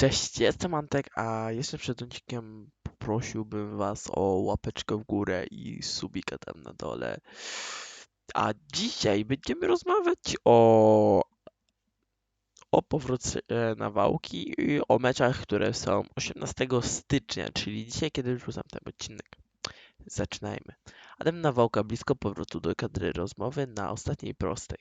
Cześć, jestem Antek, a jeszcze przed odcinkiem poprosiłbym was o łapeczkę w górę i subika tam na dole. A dzisiaj będziemy rozmawiać o, o powrocie na wałki i o meczach, które są 18 stycznia, czyli dzisiaj, kiedy wrzucam ten odcinek. Zaczynajmy. Adam Nawałka blisko powrotu do kadry rozmowy na ostatniej prostej.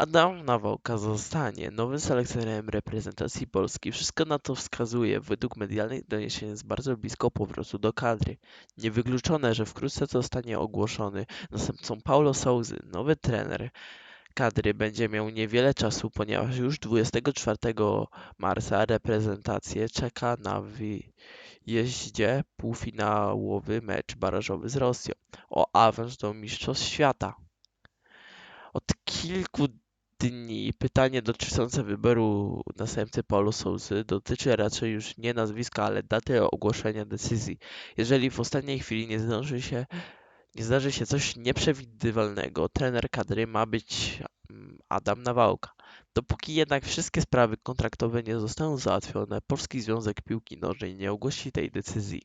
Adam Nawałka zostanie nowym selekcjonerem reprezentacji Polski. Wszystko na to wskazuje. Według medialnych doniesień jest bardzo blisko powrotu do kadry. Niewykluczone, że wkrótce zostanie ogłoszony następcą Paulo Souzy. Nowy trener kadry będzie miał niewiele czasu, ponieważ już 24 marca reprezentację czeka na wyjeździe półfinałowy mecz barażowy z Rosją o awans do Mistrzostw Świata. Od kilku dni pytanie dotyczące wyboru następcy Paulo Sousy dotyczy raczej już nie nazwiska, ale daty ogłoszenia decyzji. Jeżeli w ostatniej chwili nie zdąży się nie zdarzy się coś nieprzewidywalnego, trener kadry ma być mm, Adam Nawałka. Dopóki jednak wszystkie sprawy kontraktowe nie zostaną załatwione, Polski Związek Piłki Nożnej nie ogłosi tej decyzji.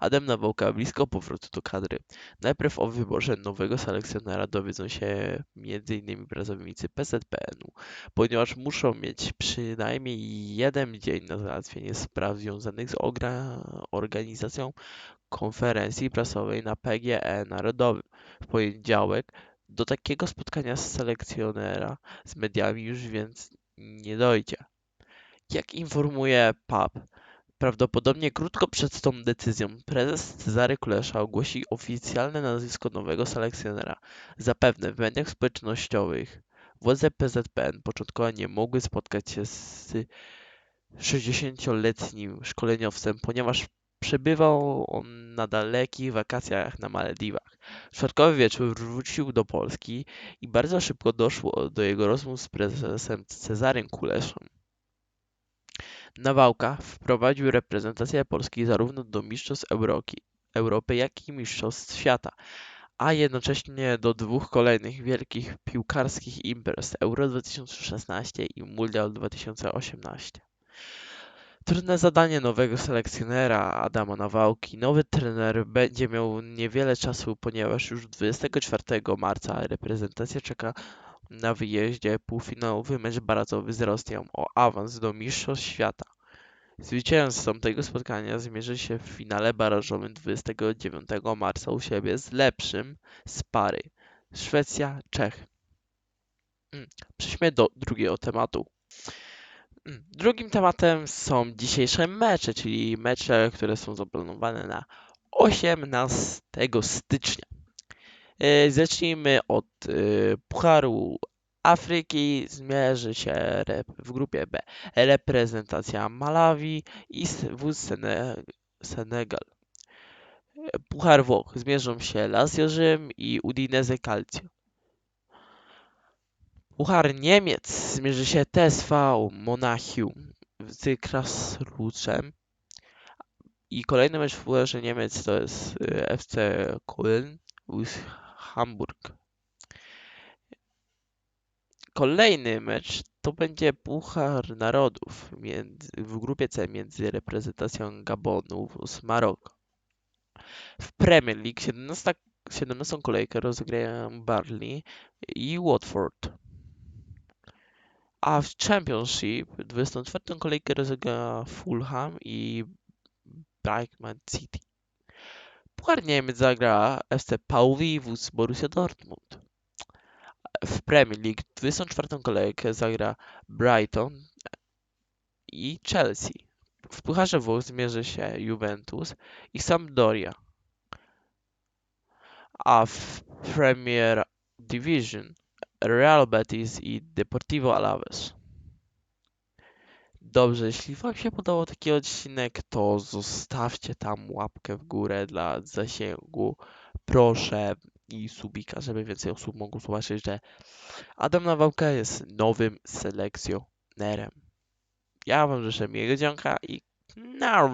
Adam Nawałka blisko powrotu do kadry. Najpierw o wyborze nowego selekcjonera dowiedzą się m.in. pracownicy PZPN-u, ponieważ muszą mieć przynajmniej jeden dzień na załatwienie spraw związanych z organizacją konferencji prasowej na PGE Narodowym w poniedziałek. Do takiego spotkania z selekcjonera z mediami już więc nie dojdzie. Jak informuje PAP, prawdopodobnie krótko przed tą decyzją prezes Cezary Kulesza ogłosi oficjalne nazwisko nowego selekcjonera. Zapewne w mediach społecznościowych władze PZPN początkowo nie mogły spotkać się z 60-letnim szkoleniowcem, ponieważ Przebywał on na dalekich wakacjach na Malediwach. W czwartkowy wieczór wrócił do Polski i bardzo szybko doszło do jego rozmów z prezesem Cezarym Kuleszą. Nawałka wprowadził reprezentację Polski zarówno do mistrzostw Europy, jak i mistrzostw świata, a jednocześnie do dwóch kolejnych wielkich piłkarskich imprez Euro 2016 i Mundial 2018. Trudne zadanie nowego selekcjonera Adama Nawałki. Nowy trener będzie miał niewiele czasu, ponieważ już 24 marca reprezentacja czeka na wyjeździe półfinałowy mecz barazowy z Rosją o awans do Mistrzostw Świata. Zwycięzcą tego spotkania zmierzy się w finale barażowym 29 marca u siebie z lepszym z pary Szwecja-Czech. Hmm, przejdźmy do drugiego tematu. Mm, drugim tematem są dzisiejsze mecze, czyli mecze, które są zaplanowane na 18 stycznia. E, zacznijmy od e, Pucharu Afryki. Zmierzy się w grupie B reprezentacja Malawi i wóz Senegal. Puchar Włoch zmierzą się Lazio Rzym i Udinese Calcio. Puchar Niemiec zmierzy się TSV Monachium z Krasruczem. I kolejny mecz w Pucharze Niemiec to jest y, FC Köln z Hamburg. Kolejny mecz to będzie Puchar Narodów w grupie C między reprezentacją Gabonu z Maroko. W Premier League 17, 17 kolejkę rozegrają Barley i Watford. A w Championship 24. kolejkę rozegra Fulham i Brighton City. Puchar Niemiec zagra FC Pauli z Borussia Dortmund. W Premier League 24. kolejkę zagra Brighton i Chelsea. W Pucharze Włoch zmierzy się Juventus i Sampdoria. A w Premier Division Real Betis i Deportivo Alaves. Dobrze, jeśli Wam się podobał taki odcinek, to zostawcie tam łapkę w górę dla zasięgu. Proszę i subika, żeby więcej osób mogło zobaczyć, że Adam Nawałka jest nowym selekcjonerem. Ja Wam życzę miłego dzionka i na